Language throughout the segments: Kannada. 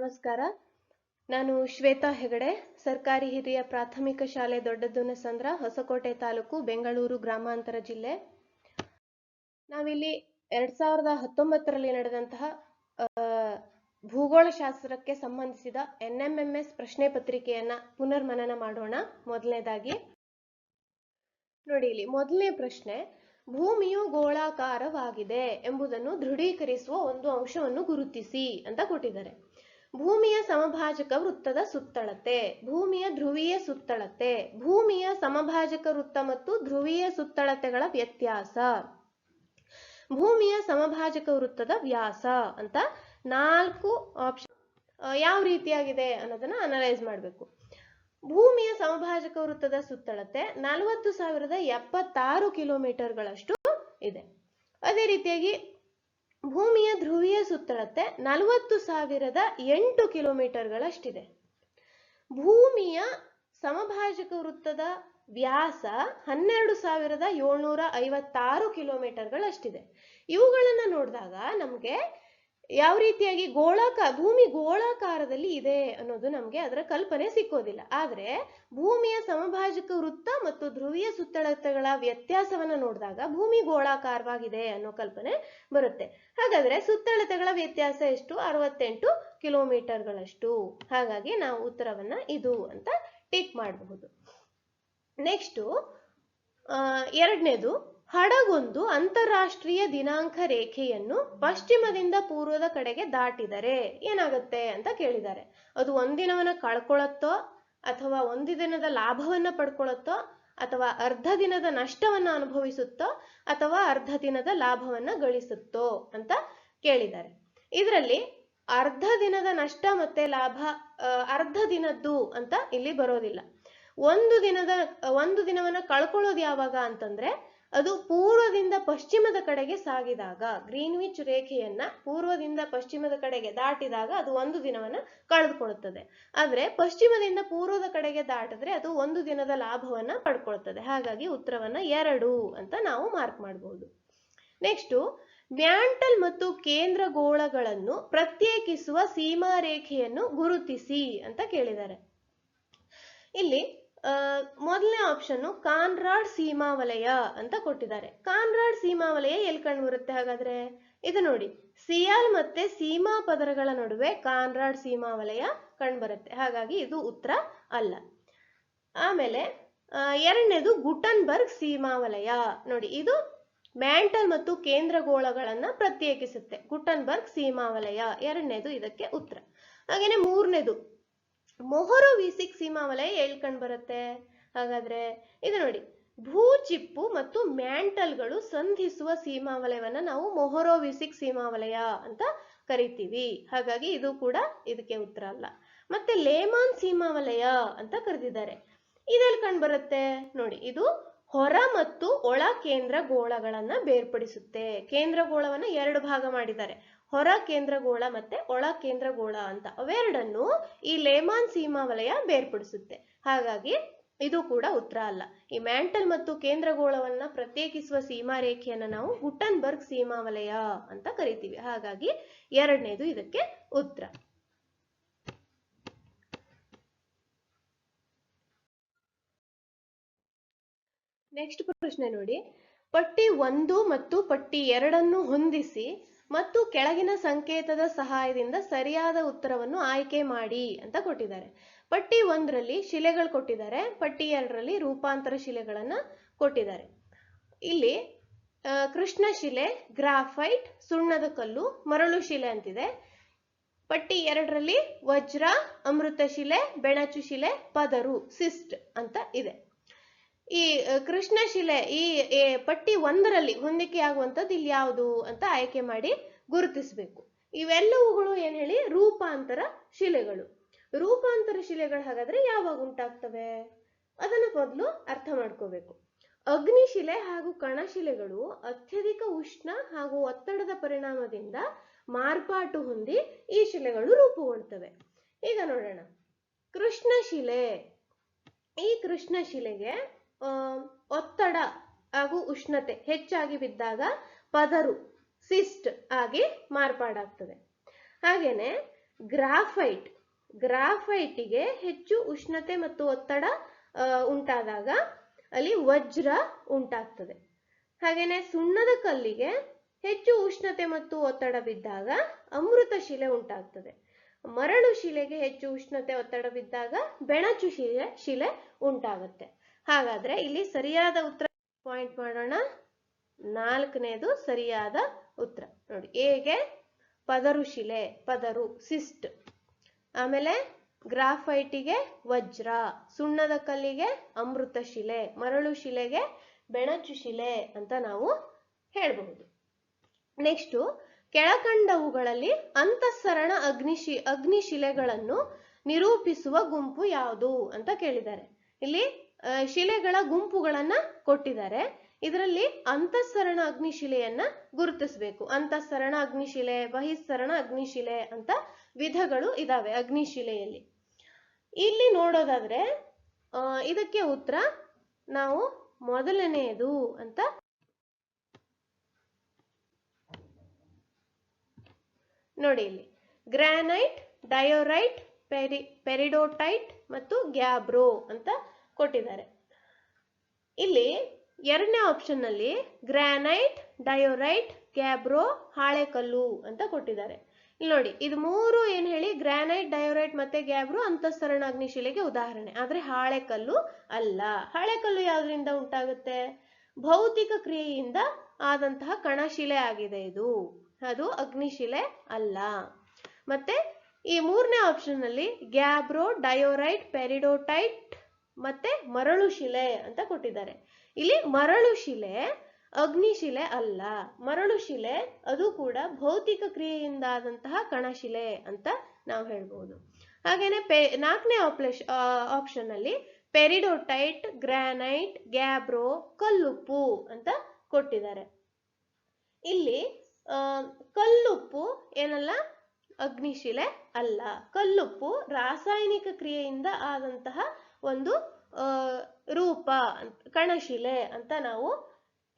ನಮಸ್ಕಾರ. ನಾನು ಶ್ವೇತಾ ಹೆಗಡೆ, ಸರ್ಕಾರಿ ಹಿರಿಯ ಪ್ರಾಥಮಿಕ ಶಾಲೆ ದೊಡ್ಡದುನಸಂದ್ರ, ಹೊಸಕೋಟೆ ತಾಲೂಕು, ಬೆಂಗಳೂರು ಗ್ರಾಮಾಂತರ ಜಿಲ್ಲೆ. ನಾವಿಲ್ಲಿ ಎರಡ್ ಸಾವಿರದ ಹತ್ತೊಂಬತ್ತರಲ್ಲಿ ನಡೆದಂತಹ ಭೂಗೋಳ ಭೂಗೋಳಶಾಸ್ತ್ರಕ್ಕೆ ಸಂಬಂಧಿಸಿದ ಎನ್ ಎಂ ಪ್ರಶ್ನೆ ಪತ್ರಿಕೆಯನ್ನ ಪುನರ್ಮನನ ಮಾಡೋಣ ಮೊದಲನೇದಾಗಿ. ನೋಡಿ, ಇಲ್ಲಿ ಮೊದಲನೇ ಪ್ರಶ್ನೆ, ಭೂಮಿಯು ಗೋಳಾಕಾರವಾಗಿದೆ ಎಂಬುದನ್ನು ದೃಢೀಕರಿಸುವ ಒಂದು ಅಂಶವನ್ನು ಗುರುತಿಸಿ ಅಂತ ಕೊಟ್ಟಿದ್ದಾರೆ. ಭೂಮಿಯ ಸಮಭಾಜಕ ವೃತ್ತದ ಸುತ್ತಳತೆ, ಭೂಮಿಯ ಧ್ರುವೀಯ ಸುತ್ತಳತೆ, ಭೂಮಿಯ ಸಮಭಾಜಕ ವೃತ್ತ ಮತ್ತು ಧ್ರುವೀಯ ಸುತ್ತಳತೆಗಳ ವ್ಯತ್ಯಾಸ. ಭೂಮಿಯ ಸಮಭಾಜಕ ವೃತ್ತದ ವ್ಯಾಸ ಅಂತ ನಾಲ್ಕು ಆಪ್ಷನ್ ಯಾವ ರೀತಿಯಾಗಿದೆ ಅನ್ನೋದನ್ನ ಅನಲೈಸ್ ಮಾಡಬೇಕು. ಭೂಮಿಯ ಸಮಭಾಜಕ ವೃತ್ತದ ಸುತ್ತಳತೆ ನಲವತ್ತು ಸಾವಿರದ ಎಪ್ಪತ್ತಾರು ಕಿಲೋಮೀಟರ್ಗಳಷ್ಟು ಇದೆ. ಅದೇ ರೀತಿಯಾಗಿ ಭೂಮಿಯ ಧ್ರುವೀಯ ಸುತ್ತಳತೆ ನಲವತ್ತು ಸಾವಿರದ ಎಂಟು ಕಿಲೋಮೀಟರ್ಗಳಷ್ಟಿದೆ. ಭೂಮಿಯ ಸಮಭಾಜಕ ವೃತ್ತದ ವ್ಯಾಸ ಹನ್ನೆರಡು ಸಾವಿರದ ಏಳ್ನೂರ ಐವತ್ತಾರು ಕಿಲೋಮೀಟರ್ಗಳಷ್ಟಿದೆ. ಇವುಗಳನ್ನು ನೋಡಿದಾಗ ನಮಗೆ ಯಾವ ರೀತಿಯಾಗಿ ಗೋಳಾಕ, ಭೂಮಿ ಗೋಳಾಕಾರದಲ್ಲಿ ಇದೆ ಅನ್ನೋದು ನಮಗೆ ಅದರ ಕಲ್ಪನೆ ಸಿಕ್ಕೋದಿಲ್ಲ. ಆದ್ರೆ ಭೂಮಿಯ ಸಮಭಾಜಕ ವೃತ್ತ ಮತ್ತು ಧ್ರುವೀಯ ಸುತ್ತಳತೆಗಳ ವ್ಯತ್ಯಾಸವನ್ನು ನೋಡಿದಾಗ ಭೂಮಿ ಗೋಳಾಕಾರವಾಗಿದೆ ಅನ್ನೋ ಕಲ್ಪನೆ ಬರುತ್ತೆ. ಹಾಗಾದ್ರೆ ಸುತ್ತಳತೆಗಳ ವ್ಯತ್ಯಾಸ ಎಷ್ಟು? ಅರವತ್ತೆಂಟು ಕಿಲೋಮೀಟರ್ಗಳಷ್ಟು. ಹಾಗಾಗಿ ನಾವು ಉತ್ತರವನ್ನ ಇದು ಅಂತ ಟಿಕ್ ಮಾಡಬಹುದು. ನೆಕ್ಸ್ಟು ಎರಡನೇದು ಹಡಗೊಂದು ಅಂತಾರಾಷ್ಟ್ರೀಯ ದಿನಾಂಕ ರೇಖೆಯನ್ನು ಪಶ್ಚಿಮದಿಂದ ಪೂರ್ವದ ಕಡೆಗೆ ದಾಟಿದರೆ ಏನಾಗುತ್ತೆ ಅಂತ ಕೇಳಿದ್ದಾರೆ. ಅದು ಒಂದಿನವನ್ನ ಕಳ್ಕೊಳತ್ತೋ ಅಥವಾ ಒಂದು ದಿನದ ಲಾಭವನ್ನ ಪಡ್ಕೊಳತ್ತೋ ಅಥವಾ ಅರ್ಧ ದಿನದ ನಷ್ಟವನ್ನ ಅನುಭವಿಸುತ್ತೋ ಅಥವಾ ಅರ್ಧ ದಿನದ ಲಾಭವನ್ನ ಗಳಿಸುತ್ತೋ ಅಂತ ಕೇಳಿದ್ದಾರೆ. ಇದರಲ್ಲಿ ಅರ್ಧ ದಿನದ ನಷ್ಟ ಮತ್ತೆ ಲಾಭ ಅರ್ಧ ದಿನದ್ದು ಅಂತ ಇಲ್ಲಿ ಬರೋದಿಲ್ಲ. ಒಂದು ದಿನದ, ಒಂದು ದಿನವನ್ನ ಕಳ್ಕೊಳ್ಳೋದು ಯಾವಾಗ ಅಂತಂದ್ರೆ ಅದು ಪೂರ್ವದಿಂದ ಪಶ್ಚಿಮದ ಕಡೆಗೆ ಸಾಗಿದಾಗ, ಗ್ರೀನ್ವಿಚ್ ರೇಖೆಯನ್ನ ಪೂರ್ವದಿಂದ ಪಶ್ಚಿಮದ ಕಡೆಗೆ ದಾಟಿದಾಗ ಅದು ಒಂದು ದಿನವನ್ನ ಕಳೆದುಕೊಳ್ಳುತ್ತದೆ. ಆದ್ರೆ ಪಶ್ಚಿಮದಿಂದ ಪೂರ್ವದ ಕಡೆಗೆ ದಾಟಿದ್ರೆ ಅದು ಒಂದು ದಿನದ ಲಾಭವನ್ನ ಪಡ್ಕೊಳ್ತದೆ. ಹಾಗಾಗಿ ಉತ್ತರವನ್ನ ಎರಡು ಅಂತ ನಾವು ಮಾರ್ಕ್ ಮಾಡಬಹುದು ನೆಕ್ಸ್ಟ್ ಮ್ಯಾಂಟಲ್ ಮತ್ತು ಕೇಂದ್ರ ಗೋಳಗಳನ್ನು ಪ್ರತ್ಯೇಕಿಸುವ ಸೀಮಾ ರೇಖೆಯನ್ನು ಗುರುತಿಸಿ ಅಂತ ಕೇಳಿದ್ದಾರೆ. ಇಲ್ಲಿ ಮೊದಲನೇ ಆಪ್ಷನ್ ಕಾನ್ರಾಡ್ ಸೀಮಾ ವಲಯ ಅಂತ ಕೊಟ್ಟಿದ್ದಾರೆ. ಕಾನ್ರಾಡ್ ಸೀಮಾ ವಲಯ ಎಲ್ಲಿ ಕಂಡು ಬರುತ್ತೆ ಹಾಗಾದ್ರೆ? ಇದು ನೋಡಿ, ಸಿಯಾಲ್ ಮತ್ತೆ ಸೀಮಾ ಪದರಗಳ ನಡುವೆ ಕಾನ್ರಾಡ್ ಸೀಮಾ ವಲಯ ಕಂಡು ಬರುತ್ತೆ ಹಾಗಾಗಿ ಇದು ಉತ್ತರ ಅಲ್ಲ. ಆಮೇಲೆ ಎರಡನೇದು ಗುಟನ್ಬರ್ಗ್ ಸೀಮಾ ವಲಯ ನೋಡಿ, ಇದು ಮ್ಯಾಂಟಲ್ ಮತ್ತು ಕೇಂದ್ರ ಗೋಳಗಳನ್ನ ಪ್ರತ್ಯೇಕಿಸುತ್ತೆ. ಗುಟನ್ಬರ್ಗ್ ಸೀಮಾ ವಲಯ ಎರಡನೇದು ಇದಕ್ಕೆ ಉತ್ತರ. ಹಾಗೇನೆ ಮೂರನೇದು ಮೊಹರು ವಿಸಿಕ್ ಸೀಮಾ ವಲಯ ಎಲ್ಲಿ ಕಂಡು ಬರುತ್ತೆ. ಹಾಗಾದ್ರೆ ಇದು ನೋಡಿ ಭೂಚಿಪ್ಪು ಮತ್ತು ಮ್ಯಾಂಟಲ್ಗಳು ಸಂಧಿಸುವ ಸೀಮಾವಲಯವನ್ನ ನಾವು ಮೊಹರೋವಿಸಿಕ್ ಸೀಮಾವಲಯ ಅಂತ ಕರಿತೀವಿ. ಹಾಗಾಗಿ ಇದು ಕೂಡ ಇದಕ್ಕೆ ಉತ್ತರ ಅಲ್ಲ. ಮತ್ತೆ ಲೇಮಾನ್ ಸೀಮಾವಲಯ ಅಂತ ಕರೆದಿದ್ದಾರೆ. ಇದೆಲ್ಲಿ ಕಂಡು ಬರುತ್ತೆ, ನೋಡಿ, ಇದು ಹೊರ ಮತ್ತು ಒಳ ಕೇಂದ್ರ ಗೋಳಗಳನ್ನ ಬೇರ್ಪಡಿಸುತ್ತೆ. ಕೇಂದ್ರ ಗೋಳವನ್ನ ಎರಡು ಭಾಗ ಮಾಡಿದ್ದಾರೆ. ಹೊರ ಕೇಂದ್ರಗೋಳ ಮತ್ತೆ ಒಳ ಕೇಂದ್ರಗೋಳ ಅಂತ ಅವೆರಡನ್ನು ಈ ಲೇಮಾನ್ ಸೀಮಾ ವಲಯ ಬೇರ್ಪಡಿಸುತ್ತೆ. ಹಾಗಾಗಿ ಇದು ಕೂಡ ಉತ್ತರ ಅಲ್ಲ. ಈ ಮ್ಯಾಂಟಲ್ ಮತ್ತು ಕೇಂದ್ರಗೋಳವನ್ನ ಪ್ರತ್ಯೇಕಿಸುವ ಸೀಮಾ ರೇಖೆಯನ್ನ ನಾವು ಗುಟನ್ಬರ್ಗ್ ಸೀಮಾ ವಲಯ ಅಂತ ಕರಿತೀವಿ. ಹಾಗಾಗಿ ಎರಡನೇದು ಇದಕ್ಕೆ ಉತ್ತರ. ನೆಕ್ಸ್ಟ್ ಪ್ರಶ್ನೆ ನೋಡಿ. ಪಟ್ಟಿ ಒಂದು ಮತ್ತು ಪಟ್ಟಿ ಎರಡನ್ನು ಹೊಂದಿಸಿ ಮತ್ತು ಕೆಳಗಿನ ಸಂಕೇತದ ಸಹಾಯದಿಂದ ಸರಿಯಾದ ಉತ್ತರವನ್ನು ಆಯ್ಕೆ ಮಾಡಿ ಅಂತ ಕೊಟ್ಟಿದ್ದಾರೆ. ಪಟ್ಟಿ ಒಂದರಲ್ಲಿ ಶಿಲೆಗಳು ಕೊಟ್ಟಿದ್ದಾರೆ. ಪಟ್ಟಿ ಎರಡರಲ್ಲಿ ರೂಪಾಂತರ ಶಿಲೆಗಳನ್ನು ಕೊಟ್ಟಿದ್ದಾರೆ. ಇಲ್ಲಿ ಕೃಷ್ಣ ಶಿಲೆ, ಗ್ರಾಫೈಟ್, ಸುಣ್ಣದ ಕಲ್ಲು, ಮರಳು ಶಿಲೆ ಅಂತಿದೆ. ಪಟ್ಟಿ ಎರಡರಲ್ಲಿ ವಜ್ರ, ಅಮೃತ ಶಿಲೆ, ಬೆಣಚು ಶಿಲೆ, ಪದರು, ಸಿಸ್ಟ್ ಅಂತ ಇದೆ. ಈ ಕೃಷ್ಣಶಿಲೆ ಕೃಷ್ಣ ಶಿಲೆ ಈ ಪಟ್ಟಿ ಒಂದರಲ್ಲಿ ಹೊಂದಿಕೆ ಆಗುವಂಥದ್ದು ಇಲ್ಲಿ ಯಾವುದು ಅಂತ ಆಯ್ಕೆ ಮಾಡಿ ಗುರುತಿಸಬೇಕು. ಇವೆಲ್ಲವುಗಳು ಏನ್ ಹೇಳಿ ರೂಪಾಂತರ ಶಿಲೆಗಳು. ರೂಪಾಂತರ ಶಿಲೆಗಳು ಹಾಗಾದ್ರೆ ಯಾವಾಗ ಉಂಟಾಗ್ತವೆ? ಅದನ್ನ ಮೊದಲು ಅರ್ಥ ಮಾಡ್ಕೋಬೇಕು. ಅಗ್ನಿಶಿಲೆ ಹಾಗೂ ಕಣಶಿಲೆಗಳು ಅತ್ಯಧಿಕ ಉಷ್ಣ ಹಾಗೂ ಒತ್ತಡದ ಪರಿಣಾಮದಿಂದ ಮಾರ್ಪಾಟು ಹೊಂದಿ ಈ ಶಿಲೆಗಳು ರೂಪುಗೊಳ್ತವೆ. ಈಗ ನೋಡೋಣ. ಕೃಷ್ಣ ಶಿಲೆ. ಈ ಕೃಷ್ಣ ಶಿಲೆಗೆ ಆ, ಒತ್ತಡ ಹಾಗೂ ಉಷ್ಣತೆ ಹೆಚ್ಚಾಗಿ ಬಿದ್ದಾಗ ಪದರು, ಸಿಸ್ಟ್ ಆಗಿ ಮಾರ್ಪಾಡಾಗ್ತದೆ. ಹಾಗೇನೆ ಗ್ರಾಫೈಟ್, ಗ್ರಾಫೈಟಿಗೆ ಹೆಚ್ಚು ಉಷ್ಣತೆ ಮತ್ತು ಒತ್ತಡ ಉಂಟಾದಾಗ ಅಲ್ಲಿ ವಜ್ರ ಉಂಟಾಗ್ತದೆ. ಹಾಗೇನೆ ಸುಣ್ಣದ ಕಲ್ಲಿಗೆ ಹೆಚ್ಚು ಉಷ್ಣತೆ ಮತ್ತು ಒತ್ತಡ ಬಿದ್ದಾಗ ಅಮೃತ ಶಿಲೆ ಉಂಟಾಗ್ತದೆ. ಮರಳು ಶಿಲೆಗೆ ಹೆಚ್ಚು ಉಷ್ಣತೆ, ಒತ್ತಡ ಬಿದ್ದಾಗ ಬೆಣಚು ಶಿಲೆ ಶಿಲೆ ಉಂಟಾಗುತ್ತೆ. ಹಾಗಾದ್ರೆ ಇಲ್ಲಿ ಸರಿಯಾದ ಉತ್ತರ ಪಾಯಿಂಟ್ ಮಾಡೋಣ. ನಾಲ್ಕನೇದು ಸರಿಯಾದ ಉತ್ತರ. ನೋಡಿ, ಹೇಗೆ? ಪದರು ಶಿಲೆ, ಪದರು, ಸಿಸ್ಟ್. ಆಮೇಲೆ ಗ್ರಾಫೈಟಿಗೆ ವಜ್ರ, ಸುಣ್ಣದ ಕಲ್ಲಿಗೆ ಅಮೃತ ಶಿಲೆ, ಮರಳು ಶಿಲೆಗೆ ಬೆಣಚು ಶಿಲೆ ಅಂತ ನಾವು ಹೇಳಬಹುದು. ನೆಕ್ಸ್ಟು ಕೆಳಕಂಡವುಗಳಲ್ಲಿ ಅಂತಃಸರಣ ಅಗ್ನಿಶಿ ಅಗ್ನಿಶಿಲೆಗಳನ್ನು ನಿರೂಪಿಸುವ ಗುಂಪು ಯಾವುದು ಅಂತ ಕೇಳಿದ್ದಾರೆ. ಇಲ್ಲಿ ಶಿಲೆಗಳ ಗುಂಪುಗಳನ್ನ ಕೊಟ್ಟಿದ್ದಾರೆ. ಇದರಲ್ಲಿ ಅಂತಃಸರಣ ಅಗ್ನಿಶಿಲೆಯನ್ನ ಗುರುತಿಸಬೇಕು. ಅಂತಃಸರಣ ಅಗ್ನಿಶಿಲೆ ಬಹಿಸ್ಸರಣ ಅಗ್ನಿಶಿಲೆ ಅಂತ ವಿಧಗಳು ಇದಾವೆ ಅಗ್ನಿಶಿಲೆಯಲ್ಲಿ ಇಲ್ಲಿ ನೋಡೋದಾದ್ರೆ ಇದಕ್ಕೆ ಉತ್ತರ ನಾವು ಮೊದಲನೆಯದು ಅಂತ ನೋಡಿ ಇಲ್ಲಿ. ಗ್ರಾನೈಟ್, ಡಯೋರೈಟ್, ಪೆರಿ, ಪೆರಿಡೋಟೈಟ್ ಮತ್ತು ಗ್ಯಾಬ್ರೋ ಅಂತ ಕೊಟ್ಟಿದ್ದಾರೆ. ಇಲ್ಲಿ ಎರಡನೇ ಆಪ್ಷನ್ನಲ್ಲಿ ಗ್ರಾನೈಟ್ ಡಯೋರೈಟ್ ಗ್ಯಾಬ್ರೋ ಹಾಳೆಕಲ್ಲು ಅಂತ ಕೊಟ್ಟಿದ್ದಾರೆ. ಇಲ್ಲಿ ನೋಡಿ, ಇದು ಮೂರು ಏನ್ ಹೇಳಿ ಗ್ರಾನೈಟ್ ಡಯೋರೈಟ್ ಮತ್ತೆ ಗ್ಯಾಬ್ರೋ ಅಂತಸ್ತರಣ ಅಗ್ನಿಶಿಲೆಗೆ ಉದಾಹರಣೆ. ಆದ್ರೆ ಹಾಳೆಕಲ್ಲು ಅಲ್ಲ. ಹಾಳೆಕಲ್ಲು ಯಾವ್ದ್ರಿಂದ ಉಂಟಾಗುತ್ತೆ? ಭೌತಿಕ ಕ್ರಿಯೆಯಿಂದ ಆದಂತಹ ಕಣಶಿಲೆ ಆಗಿದೆ ಇದು. ಅದು ಅಗ್ನಿಶಿಲೆ ಅಲ್ಲ. ಮತ್ತೆ ಈ ಮೂರನೇ ಆಪ್ಷನ್ನಲ್ಲಿ ಗ್ಯಾಬ್ರೋ ಡಯೋರೈಟ್ ಪೆರಿಡೋಟೈಟ್ ಮತ್ತೆ ಮರಳು ಶಿಲೆ ಅಂತ ಕೊಟ್ಟಿದ್ದಾರೆ. ಇಲ್ಲಿ ಮರಳು ಶಿಲೆ ಅಗ್ನಿಶಿಲೆ ಅಲ್ಲ. ಮರಳು ಶಿಲೆ, ಅದು ಕೂಡ ಭೌತಿಕ ಕ್ರಿಯೆಯಿಂದ ಆದಂತಹ ಕಣಶಿಲೆ ಅಂತ ನಾವು ಹೇಳ್ಬೋದು. ಹಾಗೇನೆ ಪೆ, ನಾಲ್ಕನೇ ಆಪ್ಲೇಶ್ ಆಪ್ಷನ್ ಅಲ್ಲಿ ಪೆರಿಡೋಟೈಟ್, ಗ್ರಾನೈಟ್, ಗ್ಯಾಬ್ರೋ, ಕಲ್ಲುಪ್ಪು ಅಂತ ಕೊಟ್ಟಿದ್ದಾರೆ. ಇಲ್ಲಿ ಕಲ್ಲುಪ್ಪು ಏನಲ್ಲ? ಅಗ್ನಿಶಿಲೆ ಅಲ್ಲ. ಕಲ್ಲುಪ್ಪು ರಾಸಾಯನಿಕ ಕ್ರಿಯೆಯಿಂದ ಆದಂತಹ ಒಂದು ರೂಪ ಕಣಶಿಲೆ ಅಂತ ನಾವು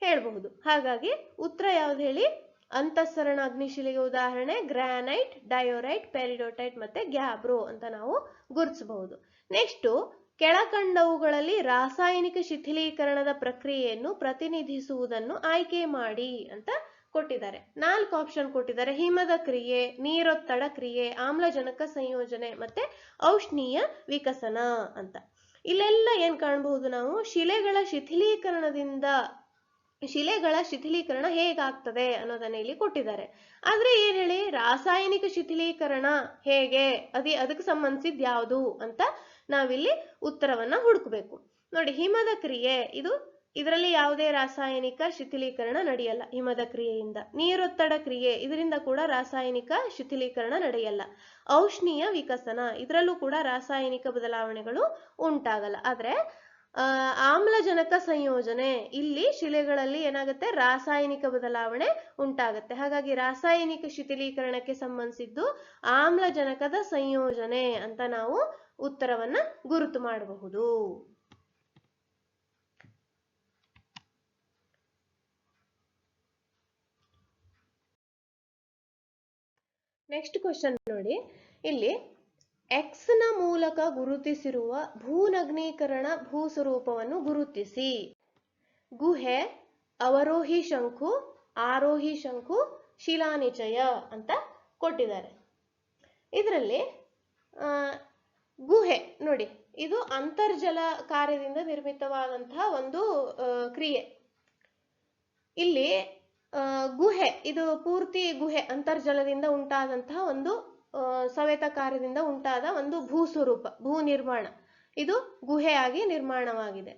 ಹೇಳಬಹುದು. ಹಾಗಾಗಿ ಉತ್ತರ ಯಾವ್ದು ಹೇಳಿ? ಅಂತಃಸರಣ ಅಗ್ನಿಶಿಲೆಗೆ ಉದಾಹರಣೆ, ಗ್ರಾನೈಟ್, ಡಯೋರೈಟ್, ಪೆರಿಡೋಟೈಟ್ ಮತ್ತೆ ಗ್ಯಾಬ್ರೋ ಅಂತ ನಾವು ಗುರುತಿಸಬಹುದು. ನೆಕ್ಸ್ಟ್, ಕೆಳಕಂಡವುಗಳಲ್ಲಿ ರಾಸಾಯನಿಕ ಶಿಥಿಲೀಕರಣದ ಪ್ರಕ್ರಿಯೆಯನ್ನು ಪ್ರತಿನಿಧಿಸುವುದನ್ನು ಆಯ್ಕೆ ಮಾಡಿ ಅಂತ ಕೊಟ್ಟಿದ್ದಾರೆ. ನಾಲ್ಕು ಆಪ್ಷನ್ ಕೊಟ್ಟಿದ್ದಾರೆ. ಹಿಮದ ಕ್ರಿಯೆ, ನೀರೊತ್ತಡ ಕ್ರಿಯೆ, ಆಮ್ಲಜನಕ ಸಂಯೋಜನೆ ಮತ್ತೆ ಔಷ್ಣೀಯ ವಿಕಸನ ಅಂತ. ಇಲ್ಲೆಲ್ಲ ಏನ್ ಕಾಣಬಹುದು ನಾವು? ಶಿಲೆಗಳ ಶಿಥಿಲೀಕರಣದಿಂದ, ಶಿಲೆಗಳ ಶಿಥಿಲೀಕರಣ ಹೇಗಾಗ್ತದೆ ಅನ್ನೋದನ್ನ ಇಲ್ಲಿ ಕೊಟ್ಟಿದ್ದಾರೆ. ಆದ್ರೆ ಏನ್ ಹೇಳಿ? ರಾಸಾಯನಿಕ ಶಿಥಿಲೀಕರಣ ಹೇಗೆ? ಅದೇ, ಅದಕ್ಕೆ ಸಂಬಂಧಿಸಿದ ಯಾವುದು ಅಂತ ನಾವಿಲ್ಲಿ ಉತ್ತರವನ್ನ ಹುಡುಕ್ಬೇಕು. ನೋಡಿ, ಹಿಮದ ಕ್ರಿಯೆ, ಇದು ಇದರಲ್ಲಿ ಯಾವುದೇ ರಾಸಾಯನಿಕ ಶಿಥಿಲೀಕರಣ ನಡೆಯಲ್ಲ ಹಿಮದ ಕ್ರಿಯೆಯಿಂದ. ನೀರೊತ್ತಡ ಕ್ರಿಯೆ, ಇದರಿಂದ ಕೂಡ ರಾಸಾಯನಿಕ ಶಿಥಿಲೀಕರಣ ನಡೆಯಲ್ಲ. ಔಷ್ಣೀಯ ವಿಕಸನ, ಇದರಲ್ಲೂ ಕೂಡ ರಾಸಾಯನಿಕ ಬದಲಾವಣೆಗಳು ಉಂಟಾಗಲ್ಲ. ಆದ್ರೆ ಆಮ್ಲಜನಕ ಸಂಯೋಜನೆ, ಇಲ್ಲಿ ಶಿಲೆಗಳಲ್ಲಿ ಏನಾಗುತ್ತೆ? ರಾಸಾಯನಿಕ ಬದಲಾವಣೆ ಉಂಟಾಗುತ್ತೆ. ಹಾಗಾಗಿ ರಾಸಾಯನಿಕ ಶಿಥಿಲೀಕರಣಕ್ಕೆ ಸಂಬಂಧಿಸಿದ್ದು ಆಮ್ಲಜನಕದ ಸಂಯೋಜನೆ ಅಂತ ನಾವು ಉತ್ತರವನ್ನ ಗುರುತು ಮಾಡಬಹುದು. ನೆಕ್ಸ್ಟ್ ಕ್ವಶನ್ ನೋಡಿ. ಇಲ್ಲಿ ಎಕ್ಸ್ನ ಮೂಲಕ ಗುರುತಿಸಿರುವ ಭೂನಗ್ನೀಕರಣ ಭೂಸ್ವರೂಪವನ್ನು ಗುರುತಿಸಿ. ಗುಹೆ, ಅವರೋಹಿ ಶಂಕು, ಆರೋಹಿ ಶಂಕು, ಶಿಲಾನಿಚಯ ಅಂತ ಕೊಟ್ಟಿದ್ದಾರೆ. ಇದರಲ್ಲಿ ಗುಹೆ ನೋಡಿ, ಇದು ಅಂತರ್ಜಲ ಕಾರ್ಯದಿಂದ ನಿರ್ಮಿತವಾದಂತಹ ಒಂದು ಕ್ರಿಯೆ. ಇಲ್ಲಿ ಗುಹೆ, ಇದು ಪೂರ್ತಿ ಗುಹೆ ಅಂತರ್ಜಲದಿಂದ ಉಂಟಾದಂತಹ ಒಂದು ಸವೆತ ಕಾರ್ಯದಿಂದ ಉಂಟಾದ ಒಂದು ಭೂ ಸ್ವರೂಪ ಭೂ ನಿರ್ಮಾಣ. ಇದು ಗುಹೆಯಾಗಿ ನಿರ್ಮಾಣವಾಗಿದೆ.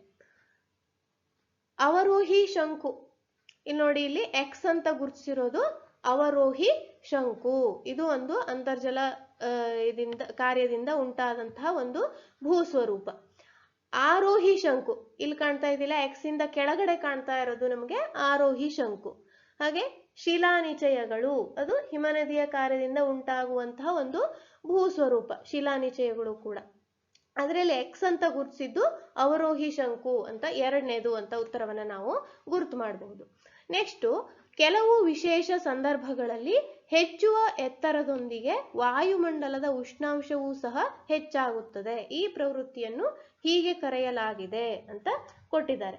ಅವರೋಹಿ ಶಂಕು. ಇಲ್ಲಿ ನೋಡಿ, ಇಲ್ಲಿ ಎಕ್ಸ್ ಅಂತ ಗುರುತಿಸಿರೋದು ಅವರೋಹಿ ಶಂಕು. ಇದು ಒಂದು ಅಂತರ್ಜಲ ಇದಿಂದ, ಕಾರ್ಯದಿಂದ ಉಂಟಾದಂತಹ ಒಂದು ಭೂ ಸ್ವರೂಪ ಆರೋಹಿ ಶಂಕು. ಇಲ್ಲಿ ಕಾಣ್ತಾ ಇದಿಲ್ಲ ಎಕ್ಸ್ ಇಂದ ಕೆಳಗಡೆ ಕಾಣ್ತಾ ಇರೋದು ನಮಗೆ ಆರೋಹಿ ಶಂಕು. ಹಾಗೆ ಶಿಲಾನಿಚಯಗಳು, ಅದು ಹಿಮನದಿಯ ಕಾರ್ಯದಿಂದ ಉಂಟಾಗುವಂತಹ ಒಂದು ಭೂ ಸ್ವರೂಪ ಶಿಲಾನಿಚಯಗಳು ಕೂಡ. ಅದರಲ್ಲಿ ಎಕ್ಸ್ ಅಂತ ಗುರುತಿಸಿದ್ದು ಅವರೋಹಿ ಶಂಕು ಅಂತ ಎರಡನೇದು ಅಂತ ಉತ್ತರವನ್ನು ನಾವು ಗುರುತು ಮಾಡಬಹುದು. ನೆಕ್ಸ್ಟ್ ಕೆಲವು ವಿಶೇಷ ಸಂದರ್ಭಗಳಲ್ಲಿ ಹೆಚ್ಚುವ ಎತ್ತರದೊಂದಿಗೆ ವಾಯುಮಂಡಲದ ಉಷ್ಣಾಂಶವೂ ಸಹ ಹೆಚ್ಚಾಗುತ್ತದೆ. ಈ ಪ್ರವೃತ್ತಿಯನ್ನು ಹೀಗೆ ಕರೆಯಲಾಗಿದೆ ಅಂತ ಕೊಟ್ಟಿದ್ದಾರೆ.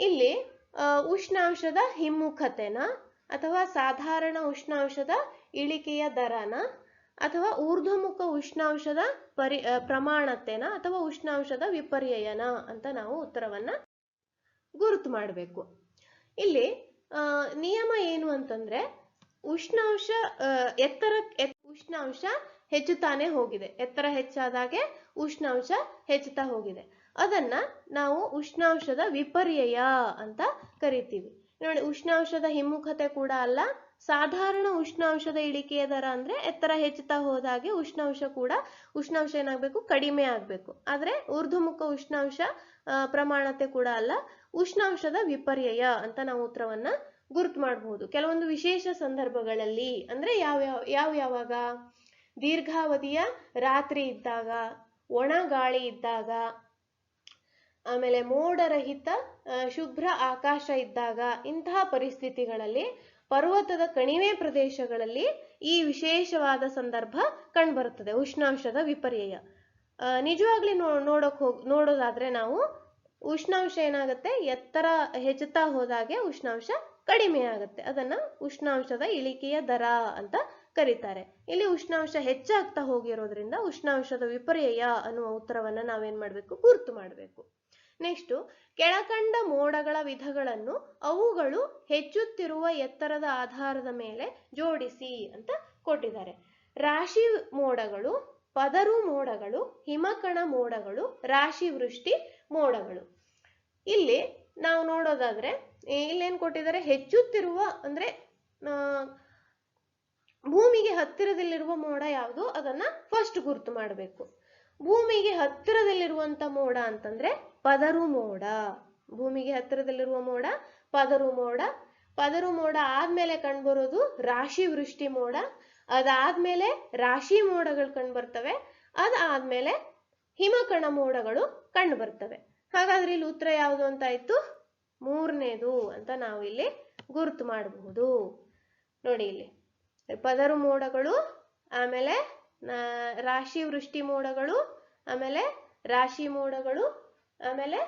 ಇಲ್ಲಿ ಉಷ್ಣಾಂಶದ ಹಿಮ್ಮುಖತೆನ ಅಥವಾ ಸಾಧಾರಣ ಉಷ್ಣಾಂಶದ ಇಳಿಕೆಯ ದರನ ಅಥವಾ ಊರ್ಧ್ವಮುಖ ಉಷ್ಣಾಂಶದ ಪರಿ ಪ್ರಮಾಣತೆನ ಅಥವಾ ಉಷ್ಣಾಂಶದ ವಿಪರ್ಯಯನ ಅಂತ ನಾವು ಉತ್ತರವನ್ನ ಗುರುತು ಮಾಡಬೇಕು. ಇಲ್ಲಿ ನಿಯಮ ಏನು ಅಂತಂದ್ರೆ ಉಷ್ಣಾಂಶ ಎತ್ತರ, ಎತ್- ಉಷ್ಣಾಂಶ ಹೆಚ್ಚುತ್ತಾನೆ ಹೋಗಿದೆ. ಎತ್ತರ ಹೆಚ್ಚಾದಾಗೆ ಉಷ್ಣಾಂಶ ಹೆಚ್ಚುತ್ತಾ ಹೋಗಿದೆ. ಅದನ್ನ ನಾವು ಉಷ್ಣಾಂಶದ ವಿಪರ್ಯಯ ಅಂತ ಕರಿತೀವಿ. ನೋಡಿ, ಉಷ್ಣಾಂಶದ ಹಿಮ್ಮುಖತೆ ಕೂಡ ಅಲ್ಲ, ಸಾಧಾರಣ ಉಷ್ಣಾಂಶದ ಇಳಿಕೆಯ ದರ ಅಂದ್ರೆ ಎತ್ತರ ಹೆಚ್ಚುತ್ತಾ ಹೋದಾಗೆ ಉಷ್ಣಾಂಶ ಕೂಡ, ಉಷ್ಣಾಂಶ ಏನಾಗಬೇಕು? ಕಡಿಮೆ ಆಗಬೇಕು. ಆದ್ರೆ ಊರ್ಧ್ವಮುಖ ಉಷ್ಣಾಂಶ ಪ್ರಮಾಣತೆ ಕೂಡ ಅಲ್ಲ, ಉಷ್ಣಾಂಶದ ವಿಪರ್ಯಯ ಅಂತ ನಾವು ಉತ್ತರವನ್ನ ಗುರುತು ಮಾಡಬಹುದು ಕೆಲವೊಂದು ವಿಶೇಷ ಸಂದರ್ಭಗಳಲ್ಲಿ ಅಂದ್ರೆ ಯಾವ ಯಾವ ಯಾವಾಗ? ದೀರ್ಘಾವಧಿಯ ರಾತ್ರಿ ಇದ್ದಾಗ ಒಣ ಗಾಳಿ ಇದ್ದಾಗ ಆಮೇಲೆ ಮೋಡರಹಿತ ಶುಭ್ರ ಆಕಾಶ ಇದ್ದಾಗ ಇಂತಹ ಪರಿಸ್ಥಿತಿಗಳಲ್ಲಿ, ಪರ್ವತದ ಕಣಿವೆ ಪ್ರದೇಶಗಳಲ್ಲಿ ಈ ವಿಶೇಷವಾದ ಸಂದರ್ಭ ಕಂಡುಬರುತ್ತದೆ. ಉಷ್ಣಾಂಶದ ವಿಪರ್ಯಯ. ನಿಜವಾಗ್ಲಿ ನೋ, ನೋಡೋಕ್ ಹೋಗ್, ನೋಡೋದಾದ್ರೆ ನಾವು ಉಷ್ಣಾಂಶ ಏನಾಗುತ್ತೆ? ಎತ್ತರ ಹೆಚ್ಚುತ್ತಾ ಹೋದಾಗೆ ಉಷ್ಣಾಂಶ ಕಡಿಮೆ ಆಗುತ್ತೆ. ಅದನ್ನ ಉಷ್ಣಾಂಶದ ಇಳಿಕೆಯ ದರ ಅಂತ ಕರೀತಾರೆ. ಇಲ್ಲಿ ಉಷ್ಣಾಂಶ ಹೆಚ್ಚಾಗ್ತಾ ಹೋಗಿರೋದ್ರಿಂದ ಉಷ್ಣಾಂಶದ ವಿಪರ್ಯಯ ಅನ್ನುವ ಉತ್ತರವನ್ನ ನಾವೇನ್ ಮಾಡ್ಬೇಕು? ಗುರುತು ಮಾಡಬೇಕು. ನೆಕ್ಸ್ಟ್ ಕೆಳಕಂಡ ಮೋಡಗಳ ವಿಧಗಳನ್ನು ಅವುಗಳು ಹೆಚ್ಚುತ್ತಿರುವ ಎತ್ತರದ ಆಧಾರದ ಮೇಲೆ ಜೋಡಿಸಿ ಅಂತ ಕೊಟ್ಟಿದ್ದಾರೆ. ರಾಶಿ ಮೋಡಗಳು, ಪದರು ಮೋಡಗಳು, ಹಿಮಕಣ ಮೋಡಗಳು, ರಾಶಿ ವೃಷ್ಟಿ ಮೋಡಗಳು. ಇಲ್ಲಿ ನಾವು ನೋಡೋದಾದ್ರೆ ಇಲ್ಲೇನ್ ಕೊಟ್ಟಿದ್ದಾರೆ? ಹೆಚ್ಚುತ್ತಿರುವ ಅಂದ್ರೆ ಭೂಮಿಗೆ ಹತ್ತಿರದಲ್ಲಿರುವ ಮೋಡ ಯಾವುದು? ಅದನ್ನ ಫಸ್ಟ್ ಗುರುತು ಮಾಡಬೇಕು. ಭೂಮಿಗೆ ಹತ್ತಿರದಲ್ಲಿರುವಂತ ಮೋಡ ಅಂತಂದ್ರೆ ಪದರು ಮೋಡ ಭೂಮಿಗೆ ಹತ್ತಿರದಲ್ಲಿರುವ ಮೋಡ ಪದರು ಮೋಡ ಪದರು ಮೋಡ ಆದ್ಮೇಲೆ ಕಂಡುಬರೋದು ರಾಶಿ ವೃಷ್ಟಿ ಮೋಡ ಅದಾದ್ಮೇಲೆ ರಾಶಿ ಮೋಡಗಳು ಕಂಡುಬರ್ತವೆ, ಅದಾದ್ಮೇಲೆ ಹಿಮಕಣ ಮೋಡಗಳು ಕಂಡು ಬರ್ತವೆ ಹಾಗಾದ್ರೆ ಇಲ್ಲಿ ಉತ್ತರ ಯಾವುದು ಅಂತ ಆಯ್ತು? ಮೂರನೇದು ಅಂತ ನಾವು ಇಲ್ಲಿ ಗುರುತು ಮಾಡಬಹುದು. ನೋಡಿ ಇಲ್ಲಿ ಪದರು ಮೋಡಗಳು ಆಮೇಲೆ ರಾಶಿ ವೃಷ್ಟಿ ಮೋಡಗಳು ಆಮೇಲೆ ರಾಶಿ ಮೋಡಗಳು ಆಮೇಲೆ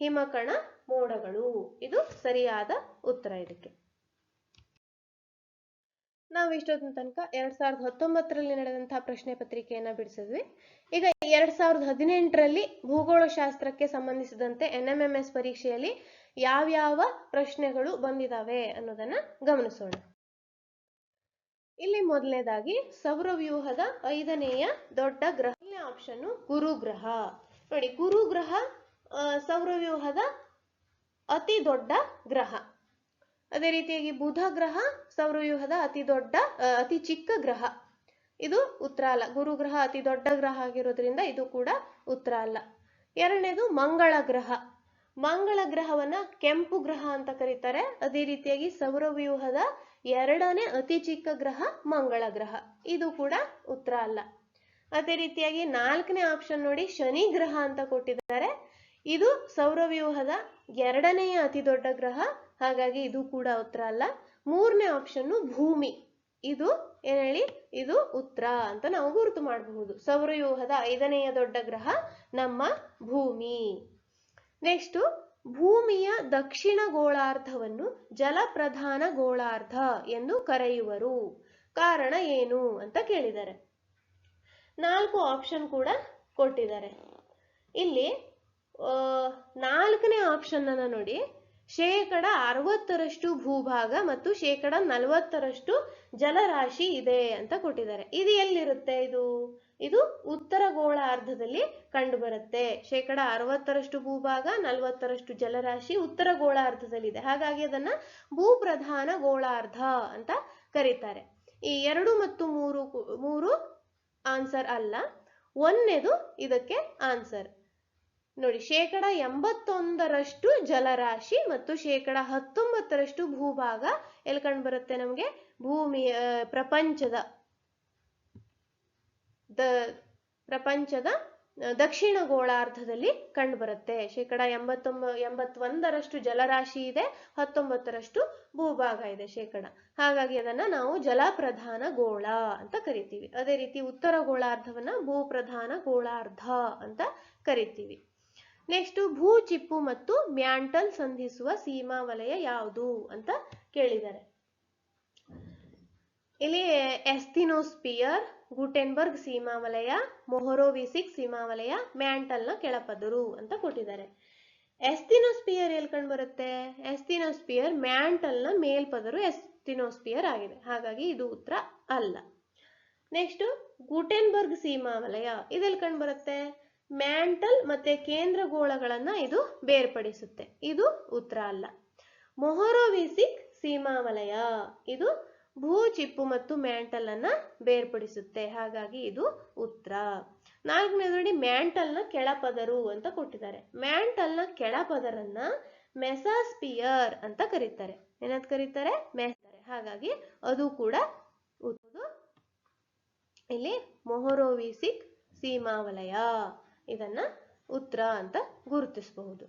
ಹಿಮಕಣ ಮೋಡಗಳು. ಇದು ಸರಿಯಾದ ಉತ್ತರ ಇದಕ್ಕೆ. ನಾವು ಇಷ್ಟೊತ್ತಿನ ತನಕ ಎರಡ್ ಸಾವಿರದ ಹತ್ತೊಂಬತ್ತರಲ್ಲಿ ನಡೆದಂತಹ ಪ್ರಶ್ನೆ ಪತ್ರಿಕೆಯನ್ನ ಬಿಡಿಸಿದ್ವಿ. ಈಗ ಎರಡ್ ಸಾವಿರದ ಹದಿನೆಂಟರಲ್ಲಿ ಭೂಗೋಳಶಾಸ್ತ್ರಕ್ಕೆ ಸಂಬಂಧಿಸಿದಂತೆ ಎನ್ ಎಂ ಎಂ ಎಸ್ ಪರೀಕ್ಷೆಯಲ್ಲಿ ಯಾವ್ಯಾವ ಪ್ರಶ್ನೆಗಳು ಬಂದಿದಾವೆ ಅನ್ನೋದನ್ನ ಗಮನಿಸೋಣ. ಇಲ್ಲಿ ಮೊದಲನೇದಾಗಿ ಸೌರವ್ಯೂಹದ ಐದನೆಯ ದೊಡ್ಡ ಗ್ರಹ. ಆಪ್ಷನ್ ಗುರುಗ್ರಹ. ನೋಡಿ ಗುರುಗ್ರಹ ಗ್ರಹ ಸೌರವ್ಯೂಹದ ಅತಿ ದೊಡ್ಡ ಗ್ರಹ. ಅದೇ ರೀತಿಯಾಗಿ ಬುಧ ಗ್ರಹ ಸೌರವ್ಯೂಹದ ಅತಿ ದೊಡ್ಡ ಅತಿ ಚಿಕ್ಕ ಗ್ರಹ. ಇದು ಉತ್ತರ ಅಲ್ಲ ಗುರುಗ್ರಹ ಅತಿ ದೊಡ್ಡ ಗ್ರಹ ಆಗಿರೋದ್ರಿಂದ ಇದು ಕೂಡ ಉತ್ತರ ಅಲ್ಲ ಎರಡನೇದು ಮಂಗಳ ಗ್ರಹ. ಮಂಗಳ ಗ್ರಹವನ್ನ ಕೆಂಪು ಗ್ರಹ ಅಂತ ಕರೀತಾರೆ. ಅದೇ ರೀತಿಯಾಗಿ ಸೌರವ್ಯೂಹದ ಎರಡನೇ ಅತಿ ಚಿಕ್ಕ ಗ್ರಹ ಮಂಗಳ ಗ್ರಹ. ಇದು ಕೂಡ ಉತ್ತರ ಅಲ್ಲ ಅದೇ ರೀತಿಯಾಗಿ ನಾಲ್ಕನೇ ಆಪ್ಷನ್ ನೋಡಿ ಶನಿ ಗ್ರಹ ಅಂತ ಕೊಟ್ಟಿದ್ದಾರೆ. ಇದು ಸೌರವ್ಯೂಹದ ಎರಡನೆಯ ಅತಿ ದೊಡ್ಡ ಗ್ರಹ. ಹಾಗಾಗಿ ಇದು ಕೂಡ ಉತ್ತರ ಅಲ್ಲ. ಮೂರನೇ ಆಪ್ಷನ್ ಭೂಮಿ. ಇದು ಏನ್ ಹೇಳಿ? ಇದು ಉತ್ತರ ಅಂತ ನಾವು ಗುರುತು ಮಾಡಬಹುದು. ಸೌರವ್ಯೂಹದ ಐದನೆಯ ದೊಡ್ಡ ಗ್ರಹ ನಮ್ಮ ಭೂಮಿ. ನೆಕ್ಸ್ಟ್ ಭೂಮಿಯ ದಕ್ಷಿಣ ಗೋಳಾರ್ಧವನ್ನು ಜಲಪ್ರಧಾನ ಗೋಳಾರ್ಧ ಎಂದು ಕರೆಯುವರು. ಕಾರಣ ಏನು ಅಂತ ಕೇಳಿದ್ದಾರೆ. ನಾಲ್ಕು ಆಪ್ಷನ್ ಕೂಡ ಕೊಟ್ಟಿದ್ದಾರೆ. ಇಲ್ಲಿ ನಾಲ್ಕನೇ ಆಪ್ಷನ್ ಅನ್ನ ನೋಡಿ. ಶೇಕಡ ಅರವತ್ತರಷ್ಟು ಭೂಭಾಗ ಮತ್ತು ಶೇಕಡ ನಲವತ್ತರಷ್ಟು ಜಲರಾಶಿ ಇದೆ ಅಂತ ಕೊಟ್ಟಿದ್ದಾರೆ. ಇದು ಎಲ್ಲಿರುತ್ತೆ ಇದು? ಇದು ಉತ್ತರ ಗೋಳಾರ್ಧದಲ್ಲಿ ಕಂಡು ಬರುತ್ತೆ ಶೇಕಡ ಅರವತ್ತರಷ್ಟು ಭೂಭಾಗ, ನಲವತ್ತರಷ್ಟು ಜಲರಾಶಿ ಉತ್ತರ ಗೋಳಾರ್ಧದಲ್ಲಿದೆ. ಹಾಗಾಗಿ ಅದನ್ನ ಭೂಪ್ರಧಾನ ಗೋಳಾರ್ಧ ಅಂತ ಕರೀತಾರೆ. ಈ ಎರಡು ಮತ್ತು ಮೂರು ಮೂರು ಆನ್ಸರ್ ಅಲ್ಲ. ಒಂದನೇದು ಇದಕ್ಕೆ ಆನ್ಸರ್ ನೋಡಿ ಶೇಕಡ ಎಂಬತ್ತೊಂದರಷ್ಟು ಜಲರಾಶಿ ಮತ್ತು ಶೇಕಡ ಹತ್ತೊಂಬತ್ತರಷ್ಟು ಭೂಭಾಗ ಎಲ್ಲಿ ಕಂಡು ಬರುತ್ತೆ ನಮಗೆ? ಭೂಮಿ ಆ, ಪ್ರಪಂಚದ ದ ಪ್ರಪಂಚದ ದಕ್ಷಿಣ ಗೋಳಾರ್ಧದಲ್ಲಿ ಕಂಡುಬರುತ್ತೆ ಶೇಕಡ ಎಂಬತ್ತೊಂಬ ಎಂಬತ್ತೊಂದರಷ್ಟು ಜಲರಾಶಿ ಇದೆ ಹತ್ತೊಂಬತ್ತರಷ್ಟು ಭೂಭಾಗ ಇದೆ ಶೇಕಡ. ಹಾಗಾಗಿ ಅದನ್ನ ನಾವು ಜಲಪ್ರಧಾನ ಗೋಳ ಅಂತ ಕರಿತೀವಿ. ಅದೇ ರೀತಿ ಉತ್ತರ ಗೋಳಾರ್ಧವನ್ನ ಭೂಪ್ರಧಾನ ಗೋಳಾರ್ಧ ಅಂತ ಕರಿತೀವಿ. ನೆಕ್ಸ್ಟ್ ಭೂ ಚಿಪ್ಪು ಮತ್ತು ಮ್ಯಾಂಟಲ್ ಸಂಧಿಸುವ ಸೀಮಾ ವಲಯ ಯಾವುದು ಅಂತ ಕೇಳಿದ್ದಾರೆ ಇಲ್ಲಿ ಎಸ್ತಿನೋಸ್ಪಿಯರ್, ಗುಟೆನ್ಬರ್ಗ್ ಸೀಮಾ ವಲಯ ಮೊಹರೋವಿಸಿಕ್ ಸೀಮಾ ವಲಯ ಮ್ಯಾಂಟಲ್ನ ಕೆಳಪದರು ಅಂತ ಕೊಟ್ಟಿದ್ದಾರೆ. ಎಸ್ತಿನೋಸ್ಪಿಯರ್ ಎಲ್ಲಿ ಕಂಡು ಬರುತ್ತೆ? ಎಸ್ತಿನೋಸ್ಪಿಯರ್ ಮ್ಯಾಂಟಲ್ನ ಮೇಲ್ಪದರು ಎಸ್ತಿನೋಸ್ಪಿಯರ್ ಆಗಿದೆ. ಹಾಗಾಗಿ ಇದು ಉತ್ತರ ಅಲ್ಲ. ನೆಕ್ಸ್ಟ್, ಗುಟೆನ್ಬರ್ಗ್ ಸೀಮಾವಲಯ. ಇದೆಲ್ಲಿ ಕಂಡು ಬರುತ್ತೆ? ಮ್ಯಾಂಟಲ್ ಮತ್ತೆ ಕೇಂದ್ರ ಗೋಳಗಳನ್ನ ಇದು ಬೇರ್ಪಡಿಸುತ್ತೆ. ಇದು ಉತ್ತರ ಅಲ್ಲ. ಮೊಹರೋವಿಸಿಕ್ ಸೀಮಾವಲಯ. ಇದು ಭೂ ಚಿಪ್ಪು ಮತ್ತು ಮ್ಯಾಂಟಲ್ ಅನ್ನ ಬೇರ್ಪಡಿಸುತ್ತೆ. ಹಾಗಾಗಿ ಇದು ಉತ್ತರ. ನಾಲ್ಕನೇದು ನೋಡಿ ಮ್ಯಾಂಟಲ್ನ ಕೆಳಪದರು ಅಂತ ಕೊಟ್ಟಿದ್ದಾರೆ. ಮ್ಯಾಂಟಲ್ನ ಕೆಳಪದರನ್ನ ಮೆಸಾಸ್ಪಿಯರ್ ಅಂತ ಕರೀತಾರೆ. ಏನಂತ ಕರೀತಾರೆ? ಮೆಸ್ತಾರೆ ಹಾಗಾಗಿ ಅದು ಕೂಡ ಇಲ್ಲಿ ಮೊಹರೋವಿಸಿಕ್ ಸೀಮಾ ವಲಯ ಇದನ್ನ ಉತ್ತರ ಅಂತ ಗುರುತಿಸಬಹುದು.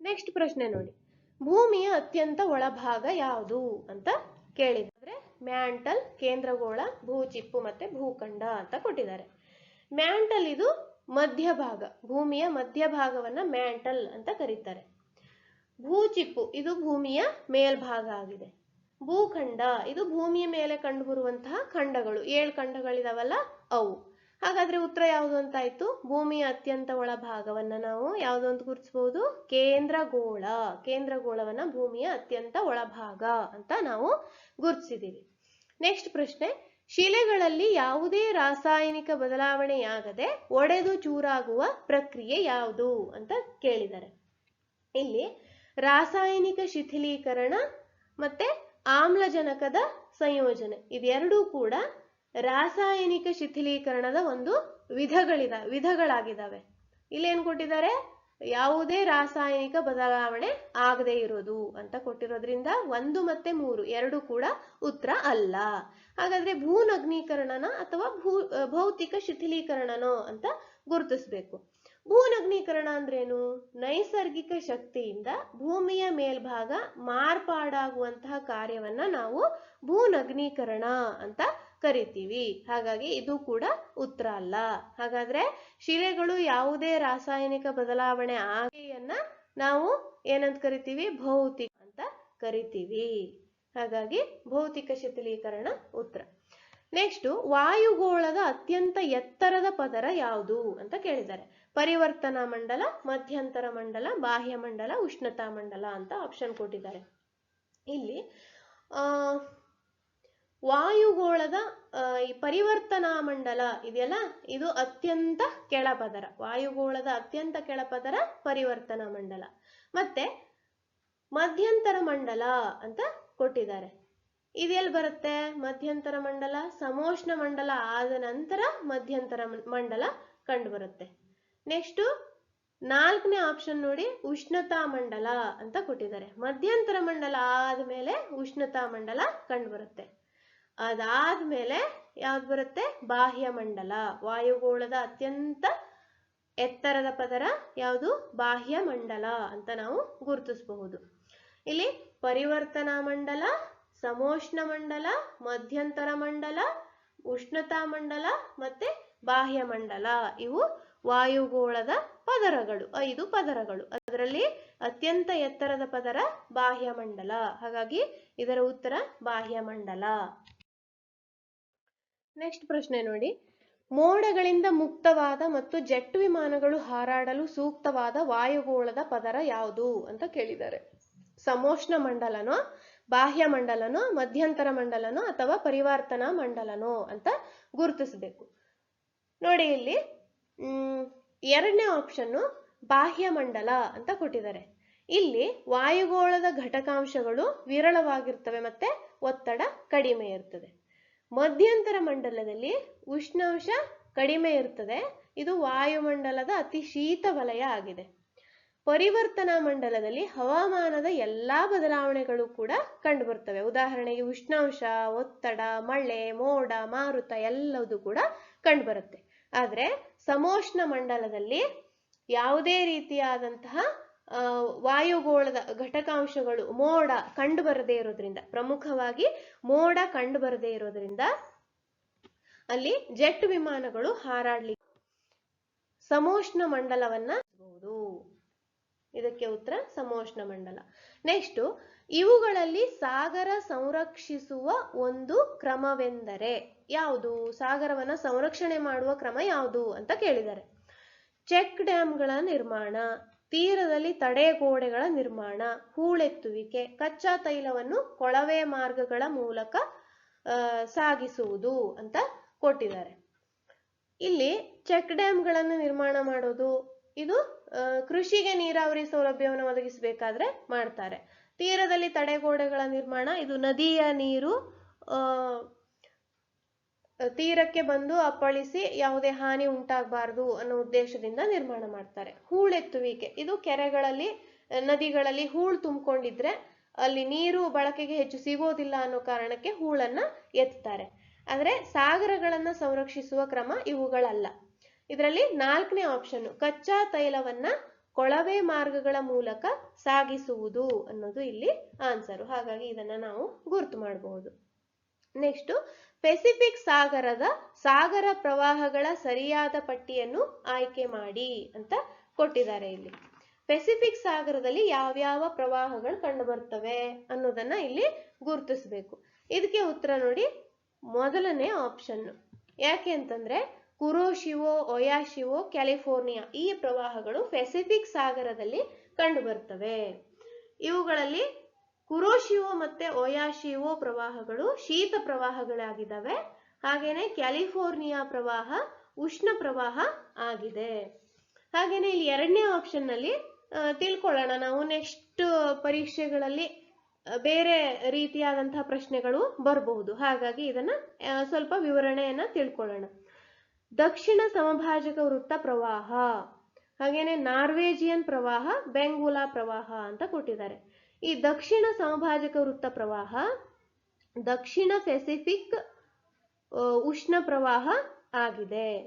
ನೆಕ್ಸ್ಟ್ ಪ್ರಶ್ನೆ ನೋಡಿ. ಭೂಮಿಯ ಅತ್ಯಂತ ಒಳಭಾಗ ಯಾವುದು ಅಂತ ಕೇಳಿದ್ರೆ ಮ್ಯಾಂಟಲ್ ಕೇಂದ್ರಗೋಳ ಭೂಚಿಪ್ಪು ಮತ್ತೆ ಭೂಖಂಡ ಅಂತ ಕೊಟ್ಟಿದ್ದಾರೆ. ಮ್ಯಾಂಟಲ್ ಇದು ಮಧ್ಯಭಾಗ ಭೂಮಿಯ ಮಧ್ಯಭಾಗವನ್ನ ಮ್ಯಾಂಟಲ್ ಅಂತ ಕರೀತಾರೆ. ಭೂಚಿಪ್ಪು ಇದು ಭೂಮಿಯ ಮೇಲ್ಭಾಗ ಆಗಿದೆ. ಭೂಖಂಡ ಇದು ಭೂಮಿಯ ಮೇಲೆ ಕಂಡುಬರುವಂತಹ ಖಂಡಗಳು, ಏಳು ಖಂಡಗಳಿದಾವಲ್ಲ ಅವು. ಹಾಗಾದ್ರೆ ಉತ್ತರ ಯಾವುದು ಅಂತ ಆಯ್ತು ಭೂಮಿಯ ಅತ್ಯಂತ ಒಳಭಾಗವನ್ನ ನಾವು ಯಾವುದು ಅಂತ ಗುರುತಿಸಬಹುದು ಕೇಂದ್ರಗೋಳ, ಕೇಂದ್ರಗೋಳವನ್ನ ಭೂಮಿಯ ಅತ್ಯಂತ ಒಳಭಾಗ ಅಂತ ನಾವು ಗುರುತಿಸಿದೀವಿ. ನೆಕ್ಸ್ಟ್ ಪ್ರಶ್ನೆ. ಶಿಲೆಗಳಲ್ಲಿ ಯಾವುದೇ ರಾಸಾಯನಿಕ ಬದಲಾವಣೆಯಾಗದೆ ಒಡೆದು ಚೂರಾಗುವ ಪ್ರಕ್ರಿಯೆ ಯಾವುದು ಅಂತ ಕೇಳಿದ್ದಾರೆ. ಇಲ್ಲಿ ರಾಸಾಯನಿಕ ಶಿಥಿಲೀಕರಣ ಮತ್ತೆ ಆಮ್ಲಜನಕದ ಸಂಯೋಜನೆ. ಇದೆರಡೂ ಕೂಡ ರಾಸಾಯನಿಕ ಶಿಥಿಲೀಕರಣದ ಒಂದು ವಿಧಗಳಿದ, ವಿಧಗಳಾಗಿದ್ದಾವೆ. ಇಲ್ಲೇನ್ ಕೊಟ್ಟಿದ್ದಾರೆ? ಯಾವುದೇ ರಾಸಾಯನಿಕ ಬದಲಾವಣೆ ಆಗದೆ ಇರೋದು ಅಂತ ಕೊಟ್ಟಿರೋದ್ರಿಂದ ಒಂದು ಮತ್ತೆ ಮೂರು, ಎರಡು ಕೂಡ ಉತ್ತರ ಅಲ್ಲ. ಹಾಗಾದ್ರೆ ಭೂನಗ್ನೀಕರಣನ ಅಥವಾ ಭೂ, ಭೌತಿಕ ಶಿಥಿಲೀಕರಣನೋ ಅಂತ ಗುರುತಿಸ್ಬೇಕು. ಭೂನಗ್ನೀಕರಣ ಅಂದ್ರೇನು? ನೈಸರ್ಗಿಕ ಶಕ್ತಿಯಿಂದ ಭೂಮಿಯ ಮೇಲ್ಭಾಗ ಮಾರ್ಪಾಡಾಗುವಂತಹ ಕಾರ್ಯವನ್ನ ನಾವು ಭೂನಗ್ನೀಕರಣ ಅಂತ ಕರಿತೀವಿ. ಹಾಗಾಗಿ ಇದು ಕೂಡ ಉತ್ತರ ಅಲ್ಲ. ಹಾಗಾದ್ರೆ ಶಿಲೆಗಳು ಯಾವುದೇ ರಾಸಾಯನಿಕ ಬದಲಾವಣೆ ಆಗೆಯನ್ನ ನಾವು ಏನಂತ ಕರಿತೀವಿ? ಭೌತಿಕ ಅಂತ ಕರಿತೀವಿ. ಹಾಗಾಗಿ ಭೌತಿಕ ಶಿಥಿಲೀಕರಣ ಉತ್ತರ. ನೆಕ್ಸ್ಟ್ ವಾಯುಗೋಳದ ಅತ್ಯಂತ ಎತ್ತರದ ಪದರ ಯಾವುದು ಅಂತ ಕೇಳಿದ್ದಾರೆ. ಪರಿವರ್ತನಾ ಮಂಡಲ, ಮಧ್ಯಂತರ ಮಂಡಲ, ಬಾಹ್ಯ ಮಂಡಲ, ಉಷ್ಣತಾ ಮಂಡಲ ಅಂತ ಆಪ್ಷನ್ ಕೊಟ್ಟಿದ್ದಾರೆ. ಇಲ್ಲಿ, ಆ ವಾಯುಗೋಳದ ಈ ಪರಿವರ್ತನಾ ಮಂಡಲ ಇದೆಯಲ್ಲ, ಇದು ಅತ್ಯಂತ ಕೆಳಪದರ, ವಾಯುಗೋಳದ ಅತ್ಯಂತ ಕೆಳಪದರ ಪರಿವರ್ತನಾ ಮಂಡಲ. ಮತ್ತೆ ಮಧ್ಯಂತರ ಮಂಡಲ ಅಂತ ಕೊಟ್ಟಿದ್ದಾರೆ. ಇದೆಲ್ಲಿ ಬರುತ್ತೆ? ಮಧ್ಯಂತರ ಮಂಡಲ ಸಮೋಷ್ಣ ಮಂಡಲ ಆದ ನಂತರ ಮಧ್ಯಂತರ ಮಂಡಲ ಕಂಡು ಬರುತ್ತೆ ನೆಕ್ಸ್ಟ್, ನಾಲ್ಕನೇ ಆಪ್ಷನ್ ನೋಡಿ, ಉಷ್ಣತಾ ಮಂಡಲ ಅಂತ ಕೊಟ್ಟಿದ್ದಾರೆ. ಮಧ್ಯಂತರ ಮಂಡಲ ಆದ್ಮೇಲೆ ಉಷ್ಣತಾ ಮಂಡಲ ಕಂಡು ಬರುತ್ತೆ ಅದಾದ್ಮೇಲೆ ಯಾವ್ದು ಬರುತ್ತೆ? ಬಾಹ್ಯ ಮಂಡಲ. ವಾಯುಗೋಳದ ಅತ್ಯಂತ ಎತ್ತರದ ಪದರ ಯಾವುದು? ಬಾಹ್ಯ ಮಂಡಲ ಅಂತ ನಾವು ಗುರುತಿಸಬಹುದು. ಇಲ್ಲಿ ಪರಿವರ್ತನಾ ಮಂಡಲ, ಸಮೋಷ್ಣ ಮಂಡಲ, ಮಧ್ಯಂತರ ಮಂಡಲ, ಉಷ್ಣತಾ ಮಂಡಲ ಮತ್ತೆ ಬಾಹ್ಯ ಮಂಡಲ. ಇವು ವಾಯುಗೋಳದ ಪದರಗಳು. ಐದು ಪದರಗಳು. ಅದರಲ್ಲಿ ಅತ್ಯಂತ ಎತ್ತರದ ಪದರ ಬಾಹ್ಯ ಮಂಡಲ. ಹಾಗಾಗಿ ಇದರ ಉತ್ತರ ಬಾಹ್ಯ ಮಂಡಲ. ನೆಕ್ಸ್ಟ್ ಪ್ರಶ್ನೆ ನೋಡಿ. ಮೋಡಗಳಿಂದ ಮುಕ್ತವಾದ ಮತ್ತು ಜೆಟ್ ವಿಮಾನಗಳು ಹಾರಾಡಲು ಸೂಕ್ತವಾದ ವಾಯುಗೋಳದ ಪದರ ಯಾವುದು ಅಂತ ಕೇಳಿದ್ದಾರೆ. ಸಮೋಷ್ಣ ಮಂಡಲನೋ, ಬಾಹ್ಯ ಮಂಡಲನೋ, ಮಧ್ಯಂತರ ಮಂಡಲನೋ ಅಥವಾ ಪರಿವರ್ತನಾ ಮಂಡಲನೋ ಅಂತ ಗುರುತಿಸಬೇಕು. ನೋಡಿ ಇಲ್ಲಿ ಎರಡನೇ ಆಪ್ಷನ್ನು ಬಾಹ್ಯ ಮಂಡಲ ಅಂತ ಕೊಟ್ಟಿದ್ದಾರೆ. ಇಲ್ಲಿ ವಾಯುಗೋಳದ ಘಟಕಾಂಶಗಳು ವಿರಳವಾಗಿರ್ತವೆ ಮತ್ತೆ ಒತ್ತಡ ಕಡಿಮೆ ಇರ್ತದೆ. ಮಧ್ಯಂತರ ಮಂಡಲದಲ್ಲಿ ಉಷ್ಣಾಂಶ ಕಡಿಮೆ ಇರ್ತದೆ. ಇದು ವಾಯುಮಂಡಲದ ಅತಿ ಶೀತ ವಲಯ ಆಗಿದೆ. ಪರಿವರ್ತನಾ ಮಂಡಲದಲ್ಲಿ ಹವಾಮಾನದ ಎಲ್ಲಾ ಬದಲಾವಣೆಗಳು ಕೂಡ ಕಂಡುಬರ್ತವೆ. ಉದಾಹರಣೆಗೆ ಉಷ್ಣಾಂಶ, ಒತ್ತಡ, ಮಳೆ, ಮೋಡ, ಮಾರುತ ಎಲ್ಲವೂ ಕೂಡ ಕಂಡುಬರುತ್ತೆ. ಆದ್ರೆ ಸಮೋಷ್ಣ ಮಂಡಲದಲ್ಲಿ ಯಾವುದೇ ರೀತಿಯಾದಂತಹ ವಾಯುಗೋಳದ ಘಟಕಾಂಶಗಳು ಮೋಡ ಕಂಡು ಬರದೇ ಇರೋದ್ರಿಂದ, ಪ್ರಮುಖವಾಗಿ ಮೋಡ ಕಂಡು ಬರದೇ ಇರೋದ್ರಿಂದ ಅಲ್ಲಿ ಜೆಟ್ ವಿಮಾನಗಳು ಹಾರಾಡ್ಲಿಕ್ಕೆ ಸಮೋಷ್ಣ ಮಂಡಲವನ್ನ. ಇದಕ್ಕೆ ಉತ್ತರ ಸಮೋಷ್ಣ ಮಂಡಲ. ನೆಕ್ಸ್ಟ್ ಇವುಗಳಲ್ಲಿ ಸಾಗರ ಸಂರಕ್ಷಿಸುವ ಒಂದು ಕ್ರಮವೆಂದರೆ ಯಾವುದು? ಸಾಗರವನ್ನ ಸಂರಕ್ಷಣೆ ಮಾಡುವ ಕ್ರಮ ಯಾವುದು ಅಂತ ಕೇಳಿದ್ದಾರೆ. ಚೆಕ್ ಡ್ಯಾಂಗಳ ನಿರ್ಮಾಣ. ತೀರದಲ್ಲಿ ತಡೆಗೋಡೆಗಳ ನಿರ್ಮಾಣ, ಹೂಳೆತ್ತುವಿಕೆ, ಕಚ್ಚಾ ತೈಲವನ್ನು ಕೊಳವೆ ಮಾರ್ಗಗಳ ಮೂಲಕ ಸಾಗಿಸುವುದು ಅಂತ ಕೊಟ್ಟಿದ್ದಾರೆ. ಇಲ್ಲಿ ಚೆಕ್ ಡ್ಯಾಮ್ಗಳನ್ನು ನಿರ್ಮಾಣ ಮಾಡೋದು, ಇದು ಕೃಷಿಗೆ ನೀರಾವರಿ ಸೌಲಭ್ಯವನ್ನು ಒದಗಿಸಬೇಕಾದ್ರೆ ಮಾಡ್ತಾರೆ. ತೀರದಲ್ಲಿ ತಡೆಗೋಡೆಗಳ ನಿರ್ಮಾಣ, ಇದು ನದಿಯ ನೀರು ತೀರಕ್ಕೆ ಬಂದು ಅಪ್ಪಳಿಸಿ ಯಾವುದೇ ಹಾನಿ ಉಂಟಾಗಬಾರದು ಅನ್ನೋ ಉದ್ದೇಶದಿಂದ ನಿರ್ಮಾಣ ಮಾಡ್ತಾರೆ. ಹೂಳೆತ್ತುವಿಕೆ. ಇದು ಕೆರೆಗಳಲ್ಲಿ, ನದಿಗಳಲ್ಲಿ ಹೂಳು ತುಂಬಿಕೊಂಡಿದ್ರೆ ಅಲ್ಲಿ ನೀರು ಬಳಕೆಗೆ ಹೆಚ್ಚು ಸಿಗೋದಿಲ್ಲ ಅನ್ನೋ ಕಾರಣಕ್ಕೆ ಹೂಳನ್ನ ಎತ್ತಾರೆ. ಆದರೆ ಸಾಗರಗಳನ್ನ ಸಂರಕ್ಷಿಸುವ ಕ್ರಮ ಇವುಗಳಲ್ಲ. ಇದರಲ್ಲಿ ನಾಲ್ಕನೇ ಆಪ್ಷನ್ ಕಚ್ಚಾ ತೈಲವನ್ನ ಕೊಳವೆ ಮಾರ್ಗಗಳ ಮೂಲಕ ಸಾಗಿಸುವುದು ಅನ್ನೋದು ಇಲ್ಲಿ ಆನ್ಸರು ಹಾಗಾಗಿ ಇದನ್ನ ನಾವು ಗುರ್ತು ಮಾಡಬಹುದು. ನೆಕ್ಸ್ಟ್ ಪೆಸಿಫಿಕ್ ಸಾಗರದ ಸಾಗರ ಪ್ರವಾಹಗಳ ಸರಿಯಾದ ಪಟ್ಟಿಯನ್ನು ಆಯ್ಕೆ ಮಾಡಿ ಅಂತ ಕೊಟ್ಟಿದ್ದಾರೆ ಇಲ್ಲಿ. ಪೆಸಿಫಿಕ್ ಸಾಗರದಲ್ಲಿ ಯಾವ್ಯಾವ ಪ್ರವಾಹಗಳು ಕಂಡು ಬರ್ತವೆ ಅನ್ನೋದನ್ನ ಇಲ್ಲಿ ಗುರುತಿಸಬೇಕು. ಇದಕ್ಕೆ ಉತ್ತರ ನೋಡಿ, ಮೊದಲನೇ ಆಪ್ಷನ್ ಯಾಕೆ ಅಂತಂದ್ರೆ ಕುರೋಶಿವೋ ಒಯಾಶಿವೋ ಕ್ಯಾಲಿಫೋರ್ನಿಯಾ ಈ ಪ್ರವಾಹಗಳು ಪೆಸಿಫಿಕ್ ಸಾಗರದಲ್ಲಿ ಕಂಡು ಬರ್ತವೆ ಇವುಗಳಲ್ಲಿ ಕುರೋಶಿವೋ ಮತ್ತೆ ಒಯಾಶಿವೋ ಪ್ರವಾಹಗಳು ಶೀತ ಪ್ರವಾಹಗಳಾಗಿದ್ದಾವೆ. ಹಾಗೇನೆ ಕ್ಯಾಲಿಫೋರ್ನಿಯಾ ಪ್ರವಾಹ ಉಷ್ಣ ಪ್ರವಾಹ ಆಗಿದೆ. ಹಾಗೇನೆ ಇಲ್ಲಿ ಎರಡನೇ ಆಪ್ಷನ್ನಲ್ಲಿ ತಿಳ್ಕೊಳ್ಳೋಣ ನಾವು ನೆಕ್ಸ್ಟ್ ಪರೀಕ್ಷೆಗಳಲ್ಲಿ ಬೇರೆ ರೀತಿಯಾದಂತಹ ಪ್ರಶ್ನೆಗಳು ಬರಬಹುದು. ಹಾಗಾಗಿ ಇದನ್ನ ಸ್ವಲ್ಪ ವಿವರಣೆಯನ್ನ ತಿಳ್ಕೊಳ್ಳೋಣ. ದಕ್ಷಿಣ ಸಮಭಾಜಕ ವೃತ್ತ ಪ್ರವಾಹ. ಹಾಗೇನೆ ನಾರ್ವೇಜಿಯನ್ ಪ್ರವಾಹ, ಬೆಂಗುಲಾ ಪ್ರವಾಹ ಅಂತ ಕೊಟ್ಟಿದ್ದಾರೆ. ಈ ದಕ್ಷಿಣ ಸಮಭಾಜಕ ವೃತ್ತ ಪ್ರವಾಹ, ದಕ್ಷಿಣ ಪೆಸಿಫಿಕ್ ಉಷ್ಣ ಪ್ರವಾಹ ಆಗಿದೆ.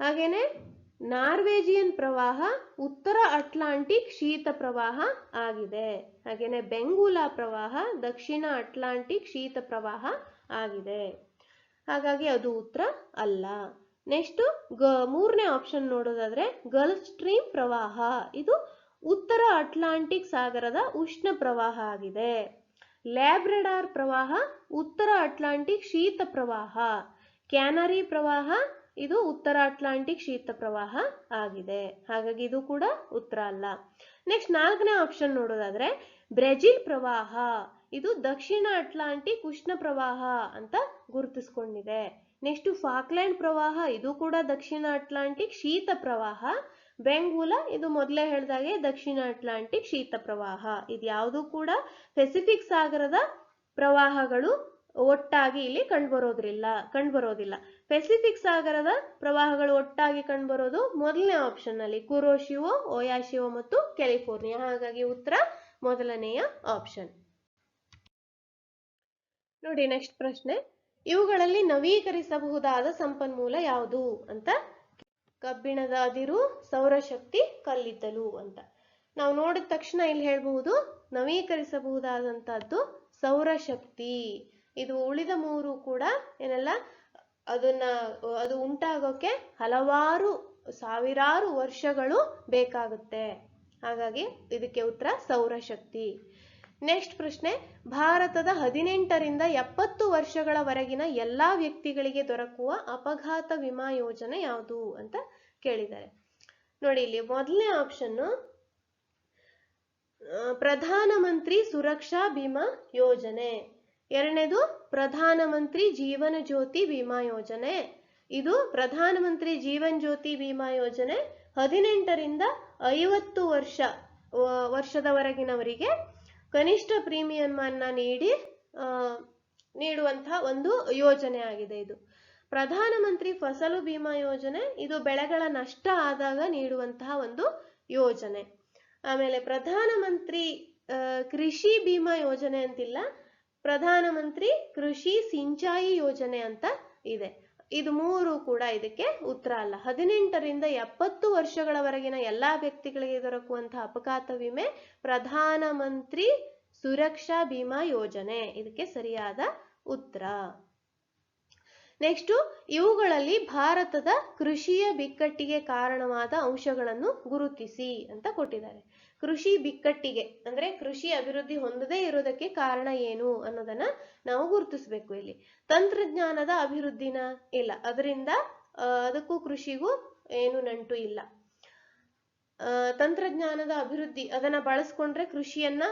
ಹಾಗೇನೆ ನಾರ್ವೇಜಿಯನ್ ಪ್ರವಾಹ, ಉತ್ತರ ಅಟ್ಲಾಂಟಿಕ್ ಶೀತ ಪ್ರವಾಹ ಆಗಿದೆ. ಹಾಗೇನೆ ಬೆಂಗುಲಾ ಪ್ರವಾಹ, ದಕ್ಷಿಣ ಅಟ್ಲಾಂಟಿಕ್ ಶೀತ ಪ್ರವಾಹ ಆಗಿದೆ. ಹಾಗಾಗಿ ಅದು ಉತ್ತರ ಅಲ್ಲ. ನೆಕ್ಸ್ಟ್, ಗ, ಮೂರನೇ ಆಪ್ಷನ್ ನೋಡೋದಾದ್ರೆ ಗಲ್ಫ್ ಸ್ಟ್ರೀಮ್ ಪ್ರವಾಹ. ಇದು ಉತ್ತರ ಅಟ್ಲಾಂಟಿಕ್ ಸಾಗರದ ಉಷ್ಣ ಪ್ರವಾಹ ಆಗಿದೆ. ಲ್ಯಾಬ್ರೆಡಾರ್ ಪ್ರವಾಹ, ಉತ್ತರ ಅಟ್ಲಾಂಟಿಕ್ ಶೀತ ಪ್ರವಾಹ. ಕ್ಯಾನರಿ ಪ್ರವಾಹ, ಇದು ಉತ್ತರ ಅಟ್ಲಾಂಟಿಕ್ ಶೀತ ಪ್ರವಾಹ ಆಗಿದೆ. ಹಾಗಾಗಿ ಇದು ಕೂಡ ಉತ್ತರ ಅಲ್ಲ. ನೆಕ್ಸ್ಟ್ ನಾಲ್ಕನೇ ಆಪ್ಷನ್ ನೋಡೋದಾದ್ರೆ, ಬ್ರೆಜಿಲ್ ಪ್ರವಾಹ. ಇದು ದಕ್ಷಿಣ ಅಟ್ಲಾಂಟಿಕ್ ಉಷ್ಣ ಪ್ರವಾಹ ಅಂತ ಗುರುತಿಸ್ಕೊಂಡಿದೆ. ನೆಕ್ಸ್ಟ್ ಫಾಕ್ಲ್ಯಾಂಡ್ ಪ್ರವಾಹ, ಇದು ಕೂಡ ದಕ್ಷಿಣ ಅಟ್ಲಾಂಟಿಕ್ ಶೀತ ಪ್ರವಾಹ. ಬೆಂಗುಲ, ಇದು ಮೊದಲೇ ಹೇಳಿದಾಗೆ ದಕ್ಷಿಣ ಅಟ್ಲಾಂಟಿಕ್ ಶೀತ ಪ್ರವಾಹ. ಇದು ಯಾವುದು ಕೂಡ ಪೆಸಿಫಿಕ್ ಸಾಗರದ ಪ್ರವಾಹಗಳು ಒಟ್ಟಾಗಿ ಇಲ್ಲಿ ಕಂಡುಬರೋದ್ರಿಲ್ಲ, ಕಂಡುಬರೋದಿಲ್ಲ. ಪೆಸಿಫಿಕ್ ಸಾಗರದ ಪ್ರವಾಹಗಳು ಒಟ್ಟಾಗಿ ಕಂಡುಬರೋದು ಮೊದಲನೇ ಆಪ್ಷನ್ ಅಲ್ಲಿ ಕುರೋಶಿವೋ ಓಯಾಶಿವೋ ಮತ್ತು ಕ್ಯಾಲಿಫೋರ್ನಿಯಾ ಹಾಗಾಗಿ ಉತ್ತರ ಮೊದಲನೆಯ ಆಪ್ಷನ್ ನೋಡಿ ನೆಕ್ಸ್ಟ್ ಪ್ರಶ್ನೆ. ಇವುಗಳಲ್ಲಿ ನವೀಕರಿಸಬಹುದಾದ ಸಂಪನ್ಮೂಲ ಯಾವುದು ಅಂತ ಕಬ್ಬಿಣದ ಅದಿರು ಸೌರಶಕ್ತಿ ಕಲ್ಲಿದ್ದಲು ಅಂತ. ನಾವು ನೋಡಿದ ತಕ್ಷಣ ಇಲ್ಲಿ ಹೇಳ್ಬಹುದು, ನವೀಕರಿಸಬಹುದಾದಂತಹದ್ದು ಸೌರಶಕ್ತಿ. ಇದು ಉಳಿದ ಮೂರು ಕೂಡ ಏನೆಲ್ಲ? ಅದನ್ನ, ಅದು ಉಂಟಾಗೋಕೆ ಹಲವಾರು, ಸಾವಿರಾರು ವರ್ಷಗಳು ಬೇಕಾಗುತ್ತೆ. ಹಾಗಾಗಿ ಇದಕ್ಕೆ ಉತ್ತರ ಸೌರಶಕ್ತಿ. ನೆಕ್ಸ್ಟ್ ಪ್ರಶ್ನೆ, ಭಾರತದ ಹದಿನೆಂಟರಿಂದ ಎಪ್ಪತ್ತು ವರ್ಷಗಳವರೆಗಿನ ಎಲ್ಲಾ ವ್ಯಕ್ತಿಗಳಿಗೆ ದೊರಕುವ ಅಪಘಾತ ವಿಮಾ ಯೋಜನೆ ಯಾವುದು ಅಂತ ಕೇಳಿದ್ದಾರೆ. ನೋಡಿ, ಇಲ್ಲಿ ಮೊದಲನೇ ಆಪ್ಷನ್ ಪ್ರಧಾನಮಂತ್ರಿ ಸುರಕ್ಷಾ ಬಿಮಾ ಯೋಜನೆ. ಎರಡನೇದು, ಪ್ರಧಾನಮಂತ್ರಿ ಜೀವನ ಜ್ಯೋತಿ ವಿಮಾ ಯೋಜನೆ. ಇದು ಪ್ರಧಾನಮಂತ್ರಿ ಜೀವನ್ ಜ್ಯೋತಿ ವಿಮಾ ಯೋಜನೆ ಹದಿನೆಂಟರಿಂದ ಐವತ್ತು ವರ್ಷ ವರ್ಷದವರೆಗಿನವರಿಗೆ ಕನಿಷ್ಠ ಪ್ರೀಮಿಯಂ ಅನ್ನ ನೀಡಿ ನೀಡುವಂತಹ ಒಂದು ಯೋಜನೆ ಆಗಿದೆ ಇದು. ಪ್ರಧಾನಮಂತ್ರಿ ಫಸಲು ಬಿಮಾ ಯೋಜನೆ ಇದು ಬೆಳೆಗಳ ನಷ್ಟ ಆದಾಗ ನೀಡುವಂತಹ ಒಂದು ಯೋಜನೆ. ಆಮೇಲೆ ಪ್ರಧಾನಮಂತ್ರಿ ಮಂತ್ರಿ ಕೃಷಿ ಬಿಮಾ ಯೋಜನೆ ಅಂತಿಲ್ಲ, ಪ್ರಧಾನಮಂತ್ರಿ ಕೃಷಿ ಸಿಂಚಾಯಿ ಯೋಜನೆ ಅಂತ ಇದೆ. ಇದು ಮೂರು ಕೂಡ ಇದಕ್ಕೆ ಉತ್ತರ ಅಲ್ಲ. ಹದಿನೆಂಟರಿಂದ ಎಪ್ಪತ್ತು ವರ್ಷಗಳವರೆಗಿನ ಎಲ್ಲಾ ವ್ಯಕ್ತಿಗಳಿಗೆ ದೊರಕುವಂತಹ ಅಪಘಾತ ವಿಮೆ ಪ್ರಧಾನ ಮಂತ್ರಿ ಸುರಕ್ಷಾ ಬಿಮಾ ಯೋಜನೆ. ಇದಕ್ಕೆ ಸರಿಯಾದ ಉತ್ತರ. ನೆಕ್ಸ್ಟ್ ಇವುಗಳಲ್ಲಿ ಭಾರತದ ಕೃಷಿಯ ಬಿಕ್ಕಟ್ಟಿಗೆ ಕಾರಣವಾದ ಅಂಶಗಳನ್ನು ಗುರುತಿಸಿ ಅಂತ ಕೊಟ್ಟಿದ್ದಾರೆ. ಕೃಷಿ ಬಿಕ್ಕಟ್ಟಿಗೆ, ಅಂದ್ರೆ ಕೃಷಿ ಅಭಿವೃದ್ಧಿ ಹೊಂದದೇ ಇರೋದಕ್ಕೆ ಕಾರಣ ಏನು ಅನ್ನೋದನ್ನ ನಾವು ಗುರುತಿಸ್ಬೇಕು ಇಲ್ಲಿ. ತಂತ್ರಜ್ಞಾನದ ಅಭಿವೃದ್ಧಿನ ಇಲ್ಲ, ಅದರಿಂದ ಅದಕ್ಕೂ ಕೃಷಿಗೂ ಏನು ನಂಟು ಇಲ್ಲ. ತಂತ್ರಜ್ಞಾನದ ಅಭಿವೃದ್ಧಿ, ಅದನ್ನ ಬಳಸ್ಕೊಂಡ್ರೆ ಕೃಷಿಯನ್ನ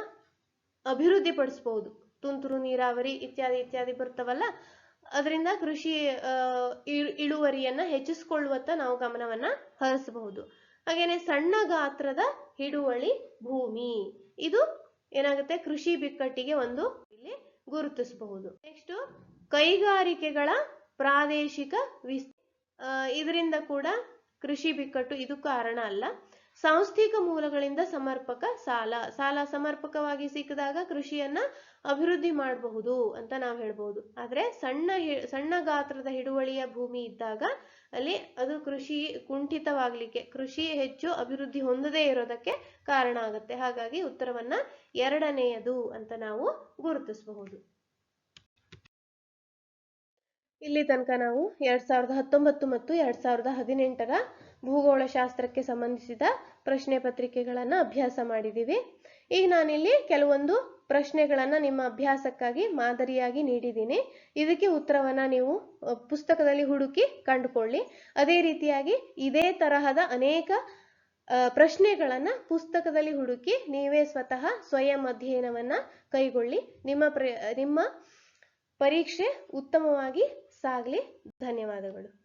ಅಭಿವೃದ್ಧಿ ಪಡಿಸ್ಬಹುದು ತುಂತುರು ನೀರಾವರಿ ಇತ್ಯಾದಿ ಇತ್ಯಾದಿ ಬರ್ತಾವಲ್ಲ, ಅದರಿಂದ ಕೃಷಿ ಇಳುವರಿಯನ್ನ ಹೆಚ್ಚಿಸಿಕೊಳ್ಳುವತ್ತ ನಾವು ಗಮನವನ್ನ ಹರಿಸಬಹುದು. ಹಾಗೇನೆ ಸಣ್ಣ ಗಾತ್ರದ ಹಿಡುವಳಿ ಭೂಮಿ. ಇದು ಏನಾಗುತ್ತೆ? ಕೃಷಿ ಬಿಕ್ಕಟ್ಟಿಗೆ ಒಂದು ಇಲ್ಲಿ ಗುರುತಿಸಬಹುದು. ನೆಕ್ಸ್ಟ್ ಕೈಗಾರಿಕೆಗಳ ಪ್ರಾದೇಶಿಕ ವಿಸ್ ಇದರಿಂದ ಕೂಡ ಕೃಷಿ ಬಿಕ್ಕಟ್ಟು ಇದು ಕಾರಣ ಅಲ್ಲ. ಸಾಂಸ್ಥಿಕ ಮೂಲಗಳಿಂದ ಸಮರ್ಪಕ ಸಾಲ. ಸಾಲ ಸಮರ್ಪಕವಾಗಿ ಸಿಕ್ಕಿದಾಗ ಕೃಷಿಯನ್ನ ಅಭಿವೃದ್ಧಿ ಮಾಡಬಹುದು ಅಂತ ನಾವು ಹೇಳ್ಬೋದು. ಆದ್ರೆ ಸಣ್ಣ ಸಣ್ಣ ಗಾತ್ರದ ಹಿಡುವಳಿಯ ಭೂಮಿ ಇದ್ದಾಗ ಅಲ್ಲಿ ಅದು ಕೃಷಿ ಕುಂಠಿತವಾಗ್ಲಿಕ್ಕೆ, ಕೃಷಿ ಹೆಚ್ಚು ಅಭಿವೃದ್ಧಿ ಹೊಂದದೇ ಇರೋದಕ್ಕೆ ಕಾರಣ ಆಗುತ್ತೆ. ಹಾಗಾಗಿ ಉತ್ತರವನ್ನ ಎರಡನೆಯದು ಅಂತ ನಾವು ಗುರುತಿಸಬಹುದು. ಇಲ್ಲಿ ತನಕ ನಾವು ಎರಡ್ ಸಾವಿರದ ಹತ್ತೊಂಬತ್ತು ಮತ್ತು ಎರಡ್ ಸಾವಿರದ ಹದಿನೆಂಟರ ಭೂಗೋಳಶಾಸ್ತ್ರಕ್ಕೆ ಸಂಬಂಧಿಸಿದ ಪ್ರಶ್ನೆ ಪತ್ರಿಕೆಗಳನ್ನ ಅಭ್ಯಾಸ ಮಾಡಿದ್ದೀವಿ ಈಗ ನಾನಿಲ್ಲಿ ಕೆಲವೊಂದು ಪ್ರಶ್ನೆಗಳನ್ನ ನಿಮ್ಮ ಅಭ್ಯಾಸಕ್ಕಾಗಿ ಮಾದರಿಯಾಗಿ ನೀಡಿದ್ದೀನಿ. ಇದಕ್ಕೆ ಉತ್ತರವನ್ನು ನೀವು ಪುಸ್ತಕದಲ್ಲಿ ಹುಡುಕಿ ಕಂಡುಕೊಳ್ಳಿ. ಅದೇ ರೀತಿಯಾಗಿ ಇದೇ ತರಹದ ಅನೇಕ ಪ್ರಶ್ನೆಗಳನ್ನು ಪುಸ್ತಕದಲ್ಲಿ ಹುಡುಕಿ ನೀವೇ ಸ್ವತಃ ಸ್ವಯಂ ಅಧ್ಯಯನವನ್ನ ಕೈಗೊಳ್ಳಿ. ನಿಮ್ಮ ಪ್ರ, ನಿಮ್ಮ ಪರೀಕ್ಷೆ ಉತ್ತಮವಾಗಿ ಸಾಗಲಿ. ಧನ್ಯವಾದಗಳು.